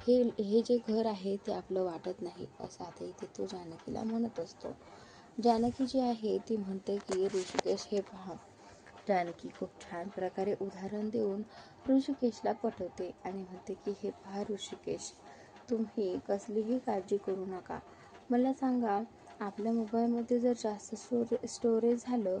हे हे जे घर आहे ते आपलं वाटत नाही असं आता इथे तो जानकीला म्हणत असतो. जानकी जी आहे ती म्हणते की ऋषिकेश हे पहा. जानकी खूप छान प्रकारे उदाहरण देऊन ऋषिकेशला पटवते आणि म्हणते की हे पहा ऋषिकेश तुम्ही कसलीही काळजी करू नका. मला सांगा आपल्या मोबाईलमध्ये जर जास्त स्टोरे स्टोरेज झालं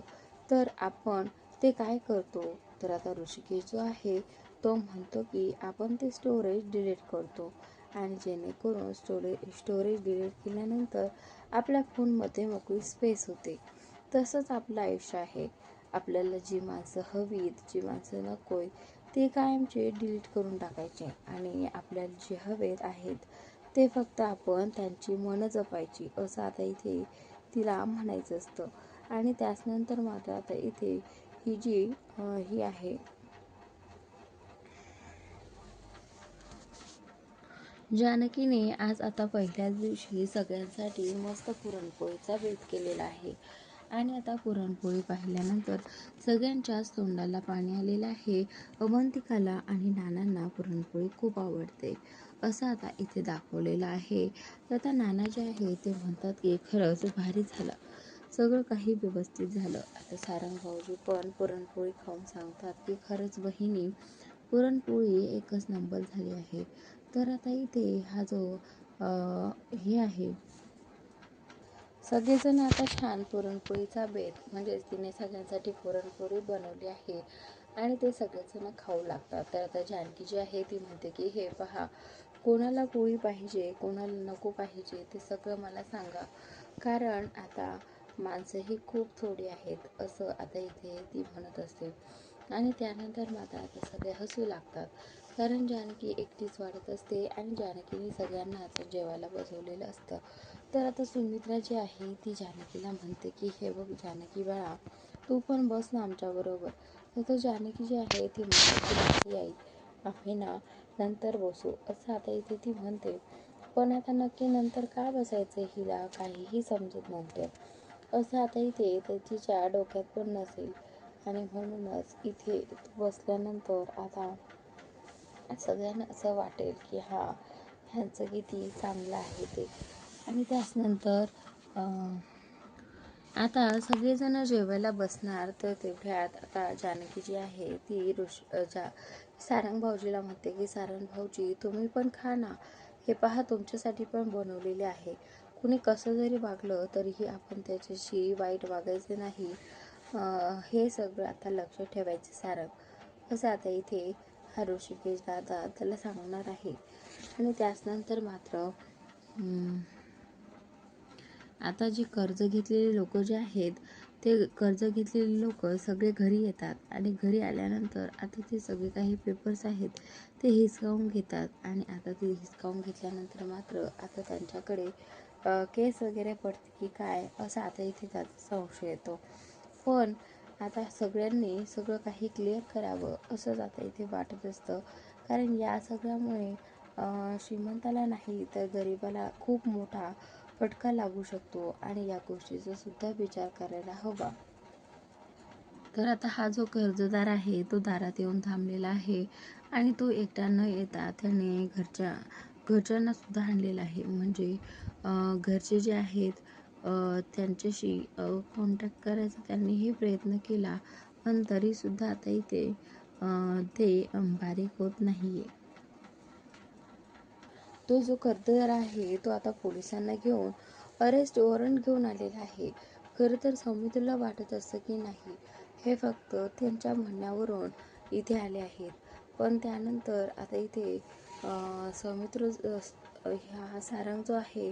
तर आपण ते काय करतो? तर आता ऋषिकेश जो आहे तो म्हणतो की आपण ते स्टोरेज डिलीट करतो. आणि जेणेकरून स्टोरेज स्टोरेज डिलीट केल्यानंतर आपल्या फोनमध्ये मोकळी स्पेस होते. तसंच आपलं आयुष्य आहे. आपल्याला जी माणसं हवीत जी माणसं नकोय ते कायमचे डिलीट करून टाकायचे. आणि आपल्याला जे हवेत आहेत ते फक्त आपण त्यांची मनं जपायची असं आता इथे तिला म्हणायचं असतं. आणि त्याचनंतर मात्र आता इथे ही जी ही आहे. जानकीने आज आता पहिल्याच दिवशी सगळ्यांसाठी मस्त पुरणपोळीचा बेत केलेला आहे. आणि आता पुरणपोळी पाहिल्यानंतर सगळ्यांच्याच तोंडाला पाणी आलेलं आहे. अवंतिकाला आणि नानांना पुरणपोळी खूप आवडते. असं आता इथे दाखवलेलं आहे. तर आता नाना जे आहे ते म्हणतात की खरंच भारी झालं. सगळं काही व्यवस्थित झालं. आता सारंग भाऊजी पण पुरणपोळी खाऊन सांगतात की खरंच बहिणी पुरणपोळी एकच नंबर झाली आहे. तर आता इथे हा जो हे आहे सगळेजण आता छान पुरणपोळीचा बेत म्हणजेच तिने सगळ्यांसाठी पुरणपोळी बनवली आहे आणि ते सगळेजण खाऊ लागतात. तर आता जानकी जी आहे ती म्हणते की हे पहा कोणाला पोळी पाहिजे कोणाला नको पाहिजे ते सगळं मला सांगा. कारण आता माणसंही खूप थोडी आहेत असं आता इथे ती म्हणत असते. आणि त्यानंतर मात्र आता सगळे हसू लागतात. कारण जानकी एकटीच वाढत असते आणि जानकीने सगळ्यांना आता जेवायला बसवलेलं असतं. तर आता सुमित्रा जी आहे ती जानकीला म्हणते की हे बघ जानकी बाळा तू पण बस ना आमच्याबरोबर तर तो जानकी जी आहे ती म्हणते आई आम्ही ना नंतर बसू. असं आता इथे ती म्हणते. पण आता नक्की नंतर का बसायचं हिला काहीही समजत नव्हतं. असं आता इथे तिच्या डोक्यात पण नसेल. आणि म्हणूनच इथे बसल्यानंतर आता सगळ्यांना असं वाटेल की हा ह्यांचं किती चांगलं आहे ते. आणि त्याचनंतर आता सगळेजण जेवायला बसणार तर तेवढ्यात आता जानकी जी आहे ती ऋष जा सारंग भाऊजीला म्हणते की सारंग भाऊजी तुम्ही पण खा ना. हे पहा तुमच्यासाठी पण बनवलेले आहे. कुणी कसं जरी वागलं तरीही आपण त्याच्याशी वाईट वागायचं नाही. हे सगळं आता लक्ष ठेवायचं सारंग असं आता इथे हा ऋषिकेश दादा त्याला सांगणार आहे. आणि त्याचनंतर मात्र आता जी कर्ज घेतलेले लोक जे आहेत ते कर्ज घेतलेले लोक सगळे घरी येतात. आणि घरी आल्यानंतर आता ते सगळे काही पेपर्स आहेत ते हिसकावून घेतात. आणि आता ते हिसकावून घेतल्यानंतर मात्र आता त्यांच्याकडे केस वगैरे पडते की काय असं आता इथे त्याचा संशय येतो. पण आता सगळ्यांनी सगळं काही क्लिअर करावं असंच आता इथे वाटत असतं. कारण या सगळ्यामुळे श्रीमंताला नाही तर गरिबाला खूप मोठा फटका लागू शकतो आणि या गोष्टीचा सुद्धा विचार करायला हवा. तर आता हा जो कर्जदार आहे तो दारात येऊन थांबलेला आहे आणि तो एकटा न येता त्याने घरच्या घरच्यांना सुद्धा आणलेला आहे. म्हणजे घरचे जे आहेत त्यांच्याशी कॉन्टॅक्ट करायचा त्यांनीही प्रयत्न केला. पण तरीसुद्धा आता इथे ते बारीक होत नाही आहे तो जो कर्जदार आहे तो आता पोलिसांना घेऊन अरेस्ट वॉरंट घेऊन आलेला आहे. खरं तर सौमित्रला वाटत असतं की नाही हे फक्त त्यांच्या म्हणण्यावरून इथे आले आहेत. पण त्यानंतर आता इथे सौमित्र ह्या सारंग जो आहे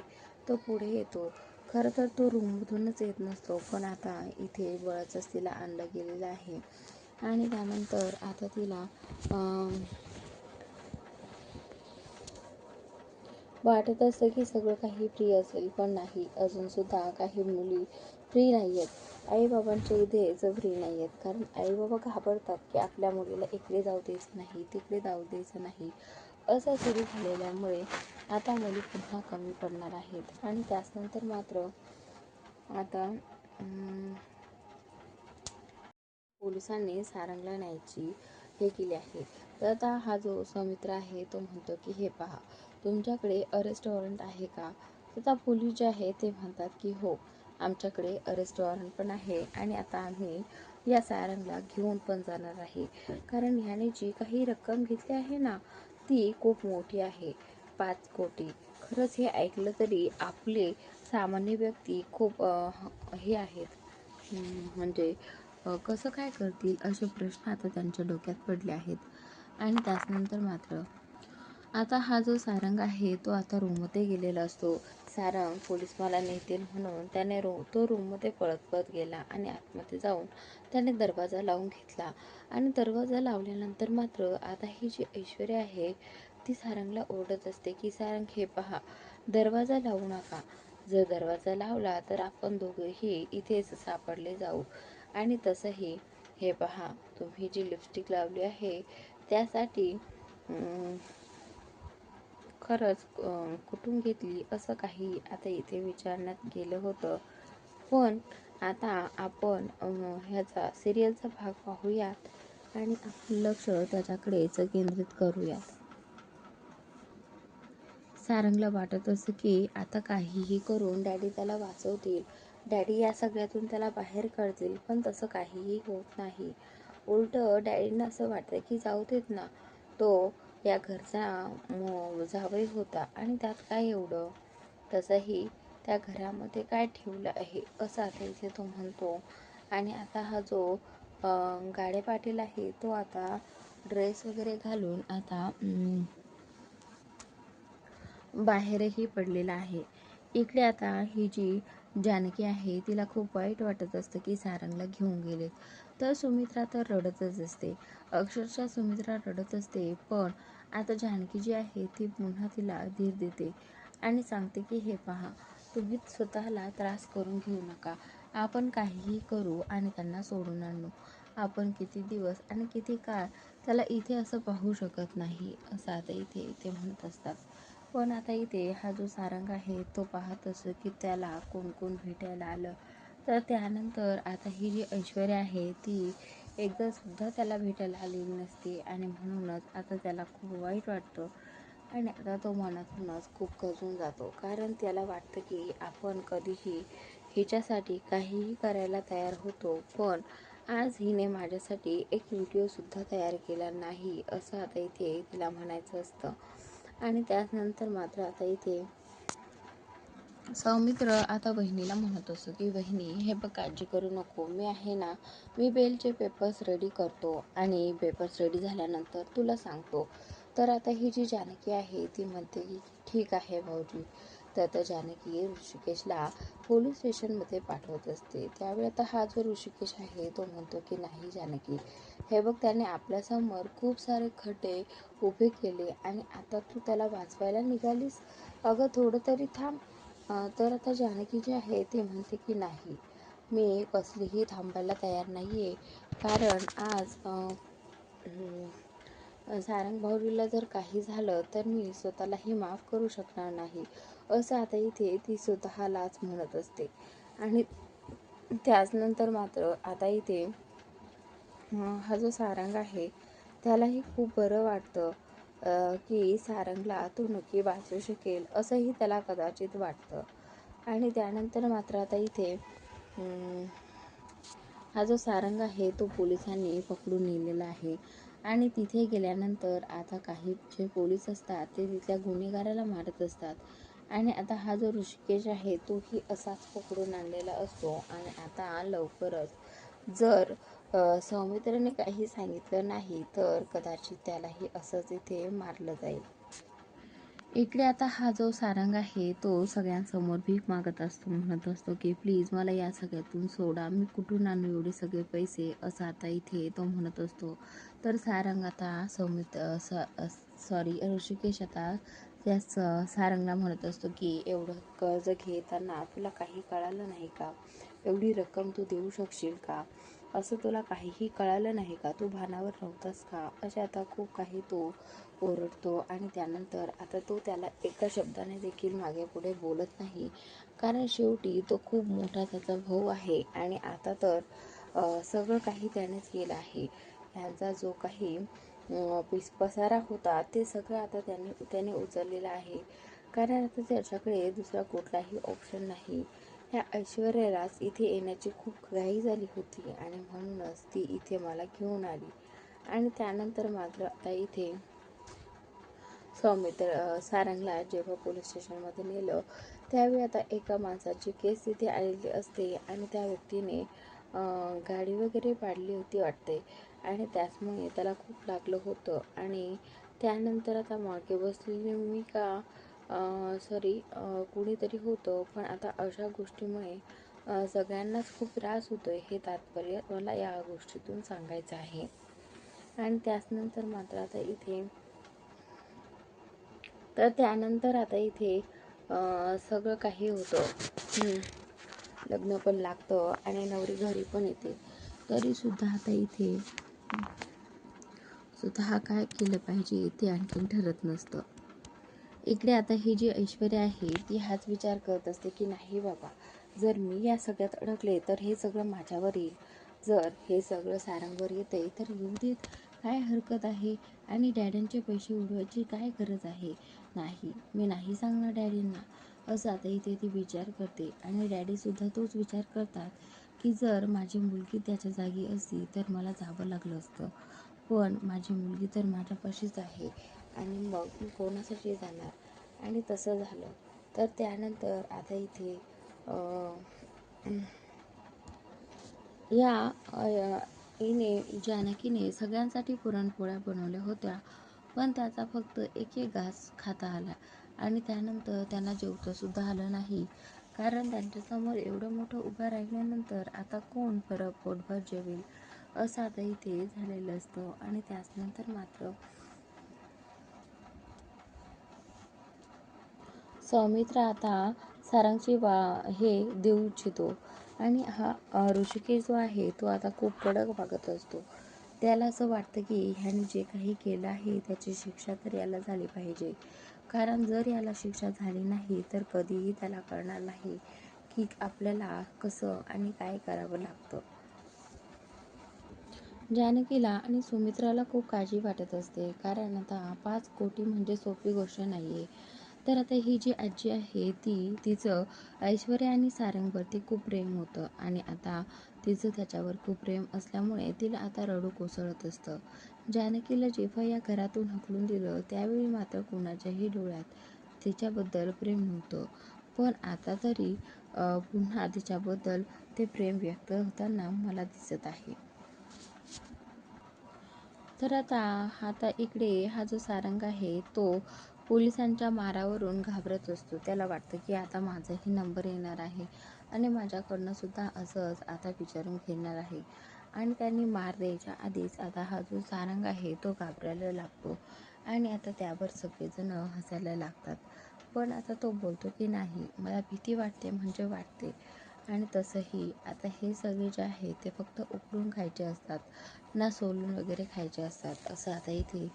तो पुढे येतो. खरं तर तो रूममधूनच येत नसतो पण आता इथे बळच तिला आणलं गेलेलं आहे. आणि त्यानंतर आता तिला वाटत असतं की सगळं काही फ्री असेल पण नाही. अजूनसुद्धा काही मुली फ्री नाही आहेत आईबाबांच्या इथेच फ्री नाही आहेत कारण आईबाबा घाबरतात की आपल्या मुलीला इकडे जाऊ द्यायचं नाही तिकडे जाऊ द्यायचं नाही. असं सुरू झालेल्यामुळे आता मुली पुन्हा कमी पडणार आहेत. आणि त्याचनंतर मात्र आता पोलिसांनी सारंगला न्यायची हे केले आहे. तर आता हा जो सौमित्र आहे तो म्हणतो की हे पहा तुमच्याकडे अरेस्ट वॉरंट आहे का? आता पोलीस जे आहे ते म्हणतात की हो आमच्याकडे अरेस्ट वॉरंट पण आहे आणि आता आम्ही या सारंगला घेऊन पण जाणार आहे. कारण ह्याने जी काही रक्कम घेतली आहे ना ती खूप मोठी आहे. पाच कोटी. खरंच हे ऐकलं तरी आपले सामान्य व्यक्ती खूप हे आहेत. म्हणजे कसं काय करतील असे प्रश्न आता त्यांच्या डोक्यात पडले आहेत. आणि त्याचनंतर मात्र आता हा जो सारंग आहे तो आता रूममध्ये गेलेला असतो. सारंग पोलीस मला नेतील म्हणून त्याने रो तो रूममध्ये पळत पळत गेला आणि आतमध्ये जाऊन त्याने दरवाजा लावून घेतला. आणि दरवाजा लावल्यानंतर मात्र आता ही जी ऐश्वर्या आहे ती सारंगला ओरडत असते की सारंग हे पहा दरवाजा लावू नका. जर दरवाजा लावला तर आपण दोघेही इथेच सापडले जाऊ. आणि तसंही हे पहा तुम्ही जी लिपस्टिक लावली आहे त्यासाठी खरंच कुठून घेतली असं काही आता इथे विचारण्यात गेलं होतं. पण आता आपण ह्याचा सिरियलचा भाग पाहूयात आणि आपलं लक्ष त्याच्याकडेच केंद्रित करूयात. सारंगला वाटत असं की आता काहीही करून डॅडी त्याला वाचवतील. डॅडी या सगळ्यातून त्याला बाहेर काढतील पण तसं काहीही होत नाही. उलट डॅडींना असं वाटतं की जाऊ देत ना तो या घरचा जावई होता. आणि त्यात काय एवढं? तसंही त्या घरामध्ये काय ठेवलं आहे? असं आता इथे तो म्हणतो. आणि आता हा जो गाडे पाटील आहे तो आता ड्रेस वगैरे घालून आता बाहेरही पडलेला आहे. इकडे आता ही जी जानकी आहे तिला खूप वाईट वाटत असतं की सारंगला घेऊन गेलेत. तर सुमित्रा तर रडतच असते. अक्षरशः सुमित्रा रडत असते पण आता जानकी जी आहे ती पुन्हा तिला धीर देते आणि सांगते की हे पहा तुम्ही स्वतःला त्रास करून घेऊ नका. आपण काहीही करू आणि त्यांना सोडून आणू. आपण किती दिवस आणि किती काळ त्याला इथे असं पाहू शकत नाही असं आता इथे इथे म्हणत असतात. पण आता इथे हा जो सारंग आहे तो पाहत असतो की त्याला कोण कोण भेटायला आलं. तर त्यानंतर आता ही जी ऐश्वर्या आहे ती एकदा सुद्धा त्याला भेटायला आलेली नसते आणि म्हणूनच आता त्याला खूप वाईट वाटतं. आणि आता तो मनातूनच खूप खचून जातो. कारण त्याला वाटतं की आपण कधीही हिच्यासाठी काहीही करायला तयार होतो पण आज हिने माझ्यासाठी एक व्हिडिओसुद्धा तयार केला नाही असं आता इथे तिला म्हणायचं असतं. आणि त्यानंतर मात्र आता इथे सौमित्र आता बहिणीला म्हणत असतो की बहिणी हे बघ काळजी करू नको. मी आहे ना मी बेलचे पेपर्स रेडी करतो आणि पेपर्स रेडी झाल्यानंतर तुला सांगतो. तर आता ही जी जानकी आहे ती म्हणते की ठीक आहे भाऊजी. तर आता जानकी ऋषिकेशला पोलीस स्टेशनमध्ये पाठवत असते. त्यावेळी आता हा जो ऋषिकेश आहे तो म्हणतो की नाही जानकी हे बघ त्याने आपल्यासमोर खूप सारे खड्डे उभे केले आणि आता तू त्याला वाचवायला निघालीस? अगं थोडं तरी थांब. तर आता जानकी जी आहे ती म्हणते की नाही मी कसलीही थांबायला तयार नाही आहे कारण आज सारंग भाऊरीला जर काही झालं तर मी स्वतःलाही माफ करू शकणार नाही. असं आता इथे ती स्वतःलाच म्हणत असते. आणि त्याचनंतर मात्र आता इथे हा जो सारंग आहे त्यालाही खूप बरं वाटतं की सारंगला तो नक्की वाचू शकेल असंही त्याला कदाचित वाटतं. आणि त्यानंतर मात्र आता इथे हा जो सारंग आहे तो पोलिसांनी पकडून नेलेला आहे. आणि तिथे गेल्यानंतर आता काही जे पोलीस असतात ते तिथल्या गुन्हेगाराला मारत असतात. आणि आता हा जो ऋषिकेश आहे तोही असाच पकडून आणलेला असतो. आणि आता लवकरच जर सौमित्रीने काही सांगितलं नाही तर कदाचित त्यालाही असंच इथे मारलं जाईल. इकडे आता हा जो सारंग आहे तो सगळ्यांसमोर भीक मागत असतो म्हणत असतो की प्लीज मला या सगळ्यातून सोडा मी कुठून आणू एवढे सगळे पैसे? असं आता इथे तो म्हणत असतो. तर सारंग आता सौमित सॉरी ऋषिकेश आता त्या स- सारंगला म्हणत असतो की एवढं कर्ज घेताना तुला काही कळालं नाही का? एवढी रक्कम तू देऊ शकशील का? असं तुला काहीही कळालं नाही का? तू भानावर नव्हतास का? असे आता खूप काही तो ओरडतो आणि त्यानंतर आता तो त्याला एका शब्दाने देखील मागे पुढे बोलत नाही. कारण शेवटी तो खूप मोठा त्याचा भाऊ आहे आणि आता तर सगळं काही त्यानेच केलं आहे. त्यांचा जो काही पिसपसारा पिस पसारा होता ते सगळं आता त्याने त्याने उचललेलं आहे. कारण आता त्याच्याकडे दुसरा कुठलाही ऑप्शन नाही. ह्या ऐश्वर्यालाच इथे येण्याची खूप घाई झाली होती आणि म्हणूनच ती इथे मला घेऊन आली. आणि त्यानंतर मात्र आता इथे सौमित्र सारंगला जेव्हा पोलीस स्टेशनमध्ये नेलं त्यावेळी आता एका माणसाची केस तिथे आलेली असते आणि त्या व्यक्तीने गाडी वगैरे पाडली होती वाटते. आणि त्याचमुळे त्याला खूप लागलं होतं. आणि त्यानंतर आता मागे बसलेली मी का सॉरी कुणीतरी होतं पण आता अशा गोष्टीमुळे सगळ्यांनाच खूप त्रास होतो आहे हे तात्पर्य मला या गोष्टीतून सांगायचं आहे. आणि त्याचनंतर मात्र आता इथे तर त्यानंतर आता इथे सगळं काही होतं. लग्न पण लागतं आणि नवरी घरी पण येते. तरीसुद्धा आता इथे स्वतः काय केलं पाहिजे ते आणखीन ठरत नसतं. इकडे आता ही जी ऐश्वर्या आहे ती हाच विचार करत असते की नाही बाबा जर मी या सगळ्यात अडकले तर हे सगळं माझ्यावर येईल. जर हे सगळं सारांवर येतं आहे तर येऊ देत काय हरकत आहे? आणि डॅडींचे पैसे उडवायची काय गरज आहे? नाही मी नाही सांगणार डॅडींना. असं आता इथे ती विचार करते. आणि डॅडीसुद्धा तोच विचार करतात की जर माझी मुलगी त्याच्या जागी असती तर मला जावं लागलं असतं. पण माझी मुलगी तर माझ्यापाशीच आहे. आणि मग मी कोणासाठी जाणार? आणि तसं झालं. तर त्यानंतर आता इथे या हिने जानकीने सगळ्यांसाठी पुरणपोळ्या बनवल्या होत्या. पण त्याचा फक्त एक एक घास खाता आला. आणि त्यानंतर त्यांना जेवतंसुद्धा आलं नाही. कारण त्यांच्यासमोर एवढं मोठं उभं राहिल्यानंतर आता कोण परत पोटभर जेवेल? असं आता इथे झालेलं असतं. आणि त्याचनंतर मात्र सौमित्र आता सारांची वा हे देऊ इच्छितो. आणि हा ऋषिकेश जो आहे तो आता खूप कडक वागत असतो. त्याला असं वाटतं की ह्याने जे काही केलं आहे त्याची शिक्षा तर याला झाली पाहिजे. कारण जर याला शिक्षा झाली नाही तर कधीही त्याला कळणार नाही की आपल्याला कसं आणि काय करावं लागतं. जानकीला आणि सुमित्राला खूप काळजी वाटत असते. कारण आता पाच कोटी म्हणजे सोपी गोष्ट नाही आहे तर आता ही जी आजी आहे ती तिचं ऐश्वर्या आणि सारंगवरती खूप प्रेम होतं. आणि आता तिचं त्याच्यावर खूप प्रेम असल्यामुळे तिला आता रडू कोसळत असतं. जानकीला जेव्हा या घरातून हकलून दिलं त्यावेळी मात्र कोणाच्याही डोळ्यात तिच्याबद्दल प्रेम नव्हतं. पण आता तरी पुन्हा तिच्याबद्दल ते प्रेम व्यक्त होताना मला दिसत आहे. तर आता आता इकडे हा जो सारंग आहे तो पोलिसांच्या मारावरून घाबरत असतो. त्याला वाटतं की आता माझाही नंबर येणार आहे आणि माझ्याकडनं सुद्धा असंच आता विचारून घेणार आहे. आणि त्यांनी मार द्यायच्या आधीच आता हा जो सारंग आहे तो घाबरायला लागतो आणि आता त्यावर सगळेजण हसायला लागतात. पण आता तो बोलतो की नाही मला भीती वाटते म्हणजे वाटते. आणि तसंही आता हे सगळे जे आहे ते फक्त उकडून खायचे असतात ना सोलून वगैरे खायचे असतात असं आता इथे